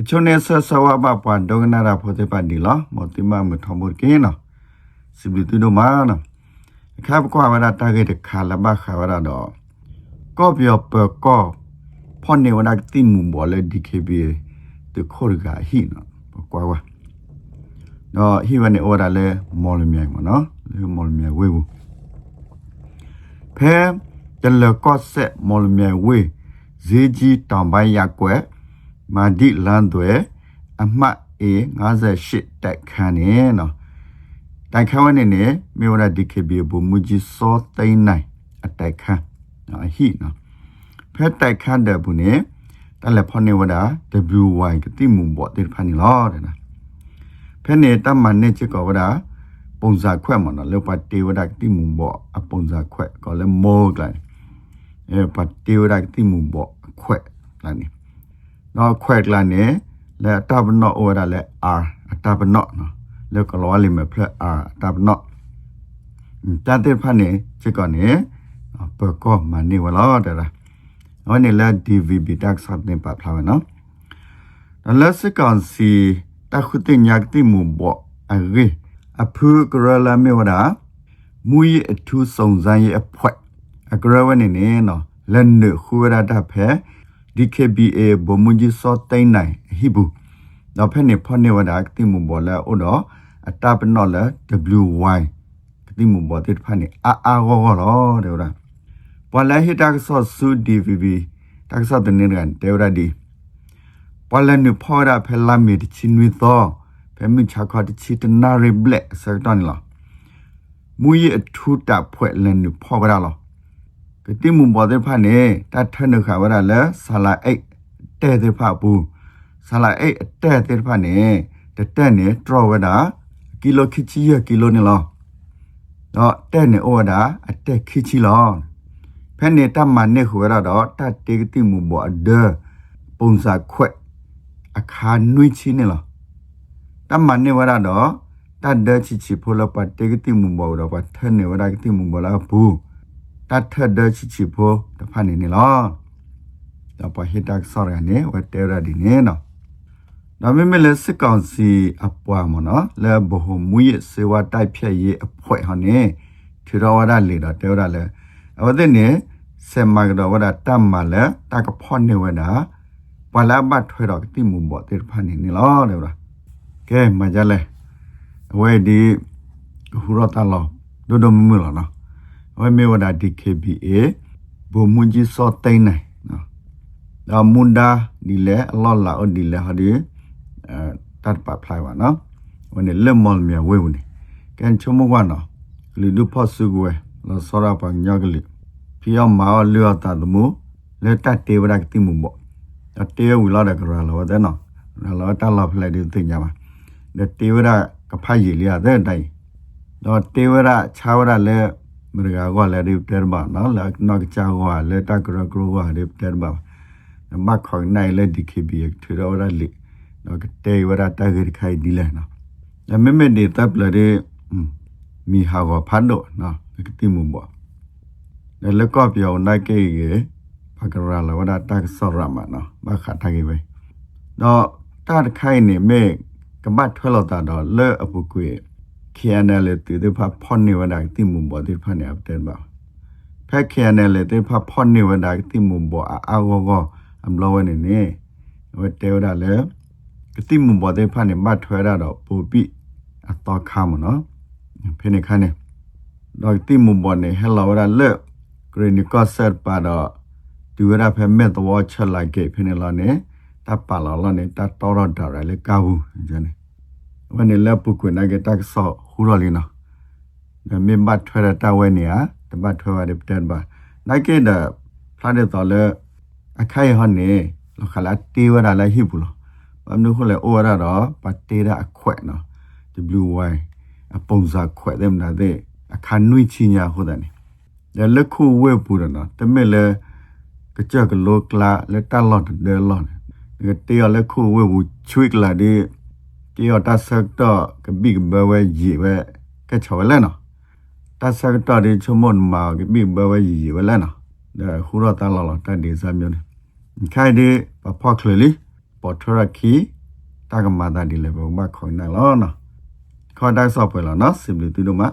အချုံနေဆဆဝဘပွားဒုံနာရာဖိုတေပန်ဒီလာမောတိမမထမုတ်ကင်းနော်စီဘီတူဒမာနော်အခါပကွာဝရတာဂေတခါလဘခါဝရတော့ကောပြောပကောဖောနေဝနာတိမူဘောလေဒီကေဘီတခေါ်ကဟိနော်ကွာဝါနော်ဟိဝနေဩရလေမော်လမြိုင်မနော်လေမော်လမြိုင်ဝေဘူးဖဲတလကော့ဆက်မော်လမြိုင်ဝေဇေကြီးတောင်ပိုင်းရက်ွက် မာဒီလန်တွေအမှတ် A 58တိုက်ခန်းနေနော်တိုက်ခန်းဝနေနေမြေဝရ DKB ဘူမူကြီးစောသိန်းနိုင်အတိုက်ခန်းနော်ဟိနော်ဖက်တိုက်ခန်းတဲ့ဘူးနေတလည်းဖောနေဝဒ WY ကတိမူဘောတေဖာနီလောတဲ့နော်ဖက်နေတမန်နေချကောဝဒပုံစံခွဲ့မနော်လေပတ်တေဝဒတိမူဘောအပုံစံခွဲ့ကောလေမောကလိုက်အဲပတ်တေဝဒတိမူဘောခွဲ့လာနေ နော်ခွဲ့လာနေလေတဘနောဝဒလေ R တဘနောနော်လေကလောလိမဖလက် R တဘနောတတဲ့ဖာနေချကောနေပကောမနေဝလာတဲ့လားဟောနေလာ DVB တက်ဆတ်နေပါဖလာနော်နော်လက်စကန်စီတခုတင်ညက်တိမူဘောအရေအဖူကရလာမေဝဒမူရအထူးစုံစမ်းရဲ့အဖွဲ့အကရဝနေနေနော်လက်နခူရတာဖဲ DKBA ဘမူကြီးစောတိန်နိုင်ဟိဘူးတော့ဖဲနေဖောနေဝဒတိမူဘောလာအိုတော့အတပနော်လာ WY တိမူဘောတိဖာနေအာအာဂောဂောတော့တဲ့လားပလာဟိတက်ဆော့ဆူ DVB တက်ဆော့တဲ့နေကန်တေဝရဒီပလာနုဖောရဖဲလာမီတချင်းဝီသောဖဲမီချာခတ်ချီတနာရီဘလက်စတန်လာမူရအထူတာဖွဲ့လန်နုဖောရလာ ကတိမူဘောတဲ့ဖာနေတတ်ထနခါဝရလဲဆလာအိတ်တဲ့တဲ့ဖာဘူးဆလာအိတ်တဲ့တဲ့ဖာနေတတက်နေထရဝဒကီလိုခီချီယကီလိုနေလောတော့တဲ့နေဩဝဒအတက်ခီချီလောဖဲနေတမန်နေခဝရတော့တတ်တေတိမူဘောအဒပုံစာခွက်အခါနွိချင်းနေလောတမန်နေဝရတော့တတ်ဒချီချီဖိုလပတ်တေတိမူဘောတော့ပတ်ထနေဝရကတိမူဘောလာဘူး တတ်ထဒချီချီဖိုတဖာနေနေလောတော့ပဟိတက်ဆောရနေဝတဲရဒီနေနော်ဒါပေမဲ့လည်းစစ်ကောင်စီအပွားမနော်လဲဘဟုမူရစေဝတိုက်ဖြတ်ရေးအဖွဲ့ဟောနေထရဝရလေတော့တဲရလဲအဝတဲ့နေဆေမကတော့ဝရတမ်မလဲတကဖောနေဝဒပလာဘတ်ထွေတော့တိမှုဘောတေဖာနေနေလောတဲ့လားကဲမကြလဲအဝဲဒီဟူရတလောဒိုဒိုမမလောနော်အ ဝဲမေဝဒ DKBA ဘုံမွန်ကြီးစောတိန်နိုင်နော်ဒါမွန်ဒါဒီလေအလောလာအဒီလေဟာဒီအဲတတ်ပါဖလိုက်ပါနော်ဝန်လေလက်မော်မြဝဲဝင်ကန်ချုံမကွာနော်လူဒုဖော့စုကွယ်လောစောရပညကလေးဖီအောင်မာလျောတာတမှုလက်တတေဝရကတိမှုပေါ့အတေဝီလာတဲ့ကရလောတဲ့နော်လောတလာဖလိုက်ဒီသိညာမှာတဲ့တေဝရကဖိုက်ရည်လေးရတဲ့တိုင်တော့တေဝရခြာဝရလဲ မရကာကလည်းဒီတဲဘာနော်လာနော်ချာကလည်းတကရကရောဒီတဲဘာမခေါနိုင်လဲဒီခေဘီထရဝရလိနော်တေဝရတဂရခိုင်ဒီလဲနော်အမေမေဒီတပ်လတဲ့မီဟာကဖန်တော့နော်တိမှုပေါ့လည်းကော့ပြောင်းနိုင်ကေဖကရလာဝဒတက်ဆောရမနော်ဘာခတာကေပဲတော့တတ်ခိုင်နေမေကပတ်ထွဲလို့တာတော့လဲအပုကွေ KNL တေတဖဖောနေဝဒတိမှုပေါ့တိဖနေအပ်တဲ့ပါဖက် KNL တေဖဖောနေဝဒတိမှုပေါ့အာဂောဂောအမလောဝနေနေဝတဲဝဒလဲကတိမှုဘောတဲ့ဖာနေမတ်ထွဲရတော့ပူပိအတော်ခါမနော်ဖိနေခါနေတော့တိမှုဘောနေဟဲလာဝရလက်ဂရနီကော့ဆက်ပါတော့ဒီဝရဖဲမဲ့တော့ချက်လိုက်ခဲ့ဖိနေလာနေတပ်ပါလာလာနေတတော်တော့ဒါရလေကာဘူးဂျန်နေ ဝနေလက်ပုကွနာကတက်ဆော့ဟူရလီနော်မြေမတ်ထွဲရတဝဲနေဟာတပတ်ထွဲရတဲ့တဲ့ပါနိုင်ကေတဲ့ဖလာတဲ့တော်လဲအခိုင်ဟောနေလခလာတီဝရလာဟိဘူးလို့ဘာလို့ခလဲအိုရတော့ပတ်တေးရအခွဲ့နော် WY အပုံစာခွဲ့တယ်မလားတဲ့အခါနွိချညာဟုတ်တယ်လေလက်ခုဝဲပူရနော်တမဲ့လေကကြကလောကလာလက်တလော့တယ်လော့ဒီတေရလက်ခုဝဲဘူးချွိကလာဒီ တေရတဆက်တော့ကဘိကဘဝဲရီဝဲကချော်လဲနော်တဆက်တော့ဒီချမွန်မာကဘိဘဝဲရီဝဲလဲနော်ဒါဟူရတလော့တတ်ဒီစမျိုးနေခိုင်ဒီပဖောက်ခလလီပေါ်ထရခီတာကမာတာဒီလေဘမခေါ်နေလောနော်ခေါ်တိုက်ဆော့ပွဲလောနော်စင်ဘလီတူတို့မှာ